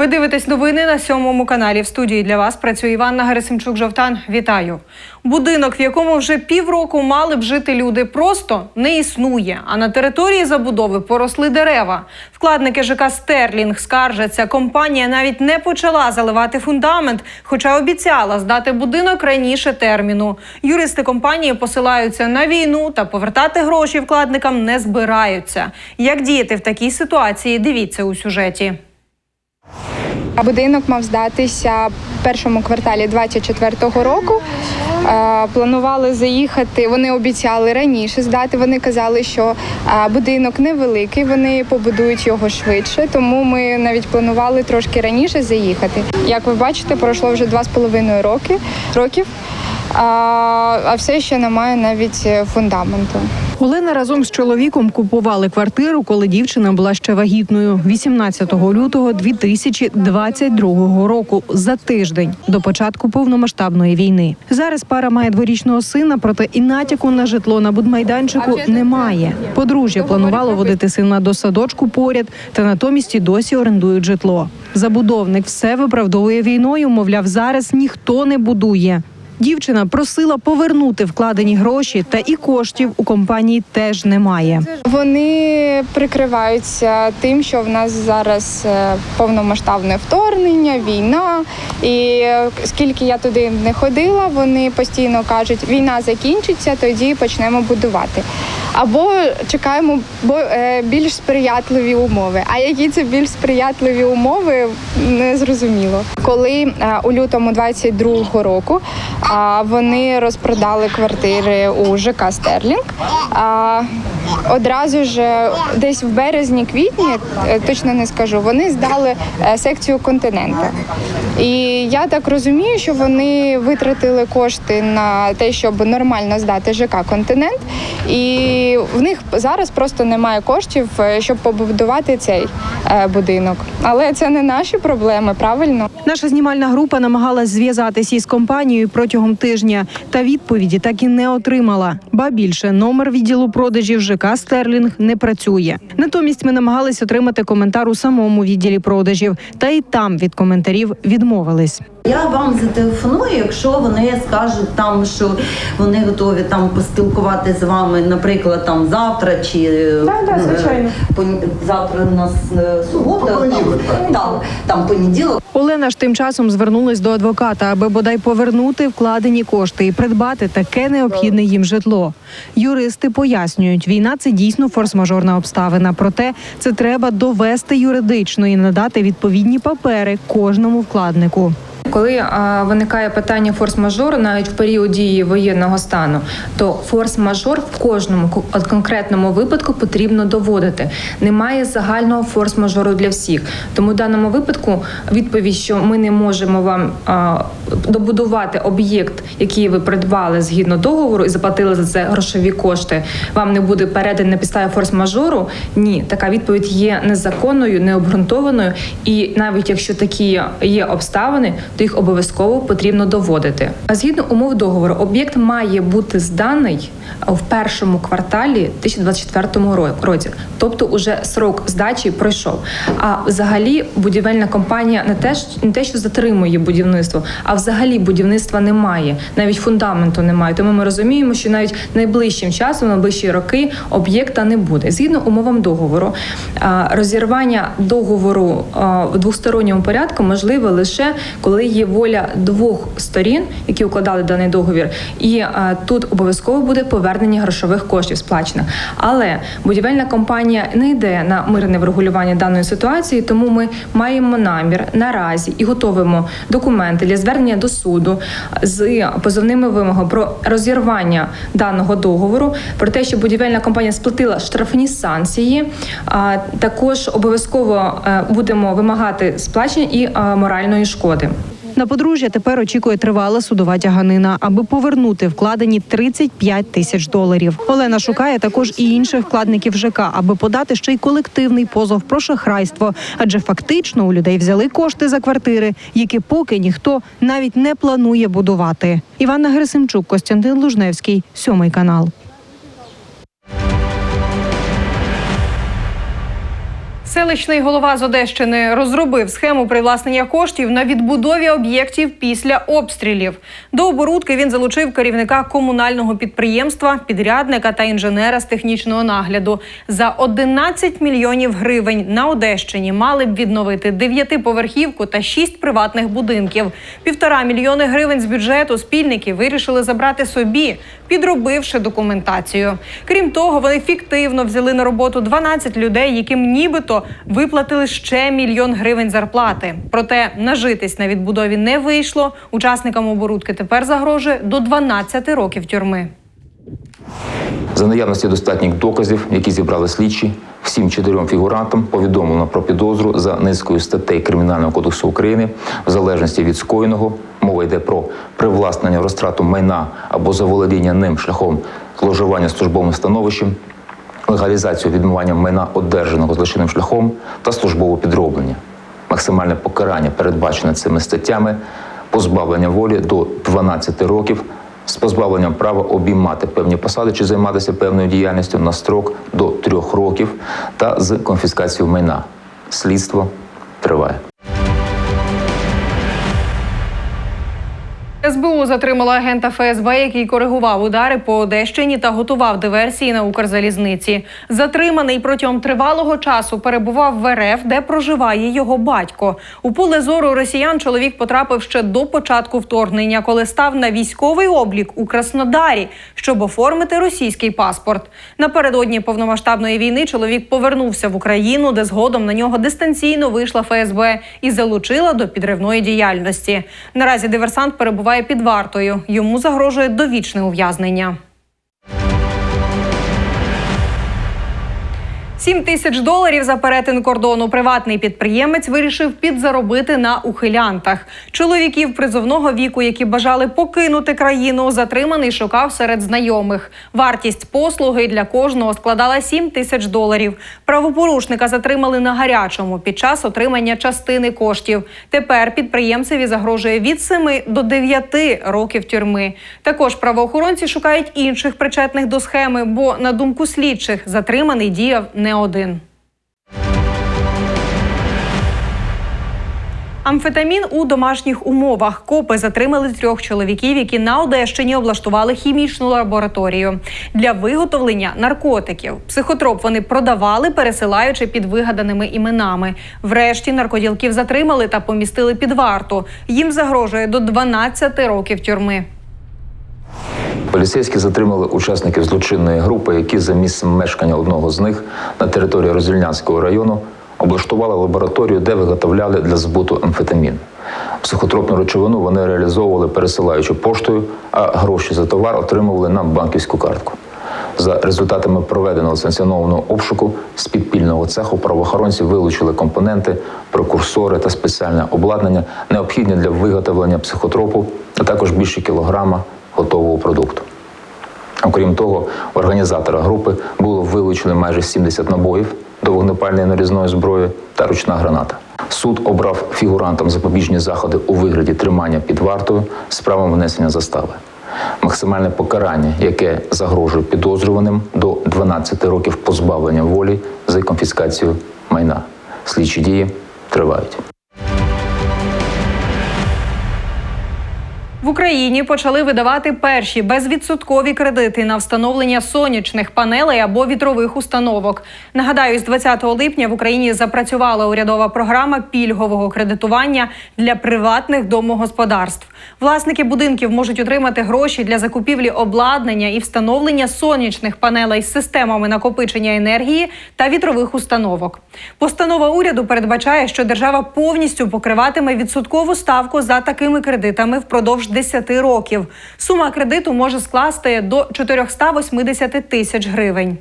Ви дивитесь новини на сьомому каналі. В студії для вас працює Іванна Герасимчук Жовтан. Вітаю. Будинок, в якому вже півроку мали б жити люди, просто не існує. А на території забудови поросли дерева. Вкладники ЖК Стерлінг скаржаться. Компанія навіть не почала заливати фундамент, хоча обіцяла здати будинок раніше терміну. Юристи компанії посилаються на війну та повертати гроші вкладникам не збираються. Як діяти в такій ситуації? Дивіться у сюжеті. Будинок мав здатися в першому кварталі 24-го року. Е, Планували заїхати. Вони обіцяли раніше здати. Вони казали, що е, будинок невеликий, вони побудують його швидше. Тому ми навіть планували трошки раніше заїхати. Як ви бачите, пройшло вже два з половиною роки років, а, а все ще немає навіть е, фундаменту. Олена разом з чоловіком купували квартиру, коли дівчина була ще вагітною. 18 лютого 2022 року, за тиждень до початку повномасштабної війни. Зараз пара має дворічного сина, проте і натяку на житло на будмайданчику немає. Подружжя планувало водити сина до садочку поряд, та натомість і досі орендують житло. Забудовник все виправдовує війною. Мовляв, зараз ніхто не будує. Дівчина просила повернути вкладені гроші, та і коштів у компанії теж немає. Вони прикриваються тим, що в нас зараз е, повномасштабне вторгнення, війна. І е, скільки я туди не ходила, вони постійно кажуть, війна закінчиться, тоді почнемо будувати. Або чекаємо е, більш сприятливі умови. А які це більш сприятливі умови, не зрозуміло. Коли у лютому 22-го року вони розпродали квартири у ЖК Стерлінг. Одразу ж десь в березні-квітні, е, точно не скажу, вони здали е, секцію континента. І я так розумію, що вони витратили кошти на те, щоб нормально здати ЖК континент, і в них зараз просто немає коштів, е, щоб побудувати цей е, будинок. Але це не наші проблеми, правильно? Наша знімальна група намагалась зв'язатися із компанією протягом тижня, та відповіді так і не отримала. Ба більше номер відділу продажів ЖК Стерлінг не працює. Натомість ми намагались отримати коментар у самому відділі продажів, та й там від коментарів відмовились. Я вам зателефоную, якщо вони скажуть там, що вони готові там поспілкувати з вами, наприклад, там завтра чи е, Да, да, звичайно. е, пон- завтра у нас е, субота, там, Понеділок, так. там, там понеділок. Олена ж тим часом звернулась до адвоката, аби бодай повернути вкладені кошти і придбати таке необхідне їм житло. Юристи пояснюють, війна це дійсно форс-мажорна обставина. Проте це треба довести юридично і надати відповідні папери кожному вкладнику. Коли виникає питання форс-мажору, навіть в період дії воєнного стану, то форс-мажор в кожному конкретному випадку потрібно доводити. Немає загального форс-мажору для всіх. Тому в даному випадку відповідь, що ми не можемо вам добудувати об'єкт, який ви придбали згідно договору і заплатили за це грошові кошти, вам не буде переданий на підставі форс-мажору. Ні, така відповідь є незаконною, необґрунтованою. І навіть якщо такі є обставини, то їх обов'язково потрібно доводити. А згідно умов договору, об'єкт має бути зданий в першому кварталі 2024 ро- році, тобто уже срок здачі пройшов. А взагалі будівельна компанія не те, не те, що затримує будівництво, а взагалі будівництва немає, навіть фундаменту немає. Тому ми розуміємо, що навіть найближчим часом, найближчі роки об'єкта не буде. Згідно умовам договору, розірвання договору в двосторонньому порядку можливе лише коли є воля двох сторін, які укладали даний договір, і а, тут обов'язково буде повернення грошових коштів сплачено. Але будівельна компанія не йде на мирне врегулювання даної ситуації, тому ми маємо намір наразі і готовимо документи для звернення до суду з позовними вимогами про розірвання даного договору, про те, що будівельна компанія сплатила штрафні санкції. А також обов'язково е, будемо вимагати сплачення і е, моральної шкоди. На подружжя тепер очікує тривала судова тяганина, аби повернути вкладені 35 тисяч доларів. Олена шукає також і інших вкладників ЖК, аби подати ще й колективний позов про шахрайство. Адже фактично у людей взяли кошти за квартири, які поки ніхто навіть не планує будувати. Іванна Герасимчук, Костянтин Лужневський, сьомий канал. Селищний голова з Одещини розробив схему привласнення коштів на відбудові об'єктів після обстрілів. До оборудки він залучив керівника комунального підприємства, підрядника та інженера з технічного нагляду. За 11 мільйонів гривень на Одещині мали б відновити дев'ятиповерхівку та шість приватних будинків. Півтора мільйони гривень з бюджету спільники вирішили забрати собі, підробивши документацію. Крім того, вони фіктивно взяли на роботу 12 людей, яким нібито виплатили ще мільйон гривень зарплати. Проте нажитись на відбудові не вийшло. Учасникам оборудки тепер загрожує до 12 років тюрми. За наявності достатніх доказів, які зібрали слідчі, всім чотирьом фігурантам повідомлено про підозру за низкою статей Кримінального кодексу України в залежності від скоєного. Мова йде про привласнення розтрату майна або заволодіння ним шляхом зловживання службовим становищем, легалізацію відмивання майна одержаного злочинним шляхом та службове підроблення. Максимальне покарання передбачене цими статтями позбавлення волі до 12 років з позбавленням права обіймати певні посади чи займатися певною діяльністю на строк до 3 років та з конфіскацією майна. Слідство триває. СБУ затримала агента ФСБ, який коригував удари по Одещині та готував диверсії на Укрзалізниці. Затриманий протягом тривалого часу перебував в РФ, де проживає його батько. У поле зору росіян чоловік потрапив ще до початку вторгнення, коли став на військовий облік у Краснодарі, щоб оформити російський паспорт. Напередодні повномасштабної війни чоловік повернувся в Україну, де згодом на нього дистанційно вийшла ФСБ і залучила до підривної діяльності. Наразі диверсант перебуває під вартою. Йому загрожує довічне ув'язнення. Сім тисяч доларів за перетин кордону приватний підприємець вирішив підзаробити на ухилянтах. Чоловіків призовного віку, які бажали покинути країну, затриманий шукав серед знайомих. Вартість послуги для кожного складала 7 тисяч доларів. Правопорушника затримали на гарячому під час отримання частини коштів. Тепер підприємцеві загрожує від 7 до 9 років тюрми. Також правоохоронці шукають інших причетних до схеми, бо на думку слідчих затриманий діяв не один. Амфетамін у домашніх умовах. Копи затримали трьох чоловіків, які на Одещині облаштували хімічну лабораторію для виготовлення наркотиків. Психотроп вони продавали, пересилаючи під вигаданими іменами. Врешті наркоділків затримали та помістили під варту. Їм загрожує до 12 років тюрми. Поліцейські затримали учасників злочинної групи, які за місцем мешкання одного з них на території Розільнянського району облаштували лабораторію, де виготовляли для збуту амфетамін. Психотропну речовину вони реалізовували пересилаючи поштою, а гроші за товар отримували на банківську картку. За результатами проведеного санкціонованого обшуку з підпільного цеху правоохоронці вилучили компоненти, прекурсори та спеціальне обладнання, необхідні для виготовлення психотропу, а також більше кілограма готового продукту. Окрім того, у організатора групи було вилучено майже 70 набоїв до вогнепальної нарізної зброї та ручна граната. Суд обрав фігурантам запобіжні заходи у вигляді тримання під вартою з правом внесення застави. Максимальне покарання, яке загрожує підозрюваним до 12 років позбавлення волі за конфіскацію майна. Слідчі дії тривають. Україні почали видавати перші безвідсоткові кредити на встановлення сонячних панелей або вітрових установок. Нагадаю, з 20 липня в Україні запрацювала урядова програма пільгового кредитування для приватних домогосподарств. Власники будинків можуть отримати гроші для закупівлі обладнання і встановлення сонячних панелей з системами накопичення енергії та вітрових установок. Постанова уряду передбачає, що держава повністю покриватиме відсоткову ставку за такими кредитами впродовж 10 років. Сума кредиту може скласти до 480 тисяч гривень.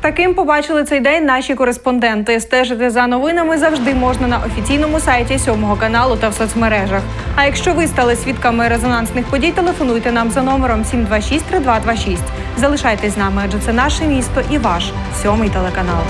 Таким побачили цей день наші кореспонденти. Стежити за новинами завжди можна на офіційному сайті сьомого каналу та в соцмережах. А якщо ви стали свідками резонансних подій, телефонуйте нам за номером 726-3226. Залишайтесь з нами, адже це наше місто і ваш сьомий телеканал.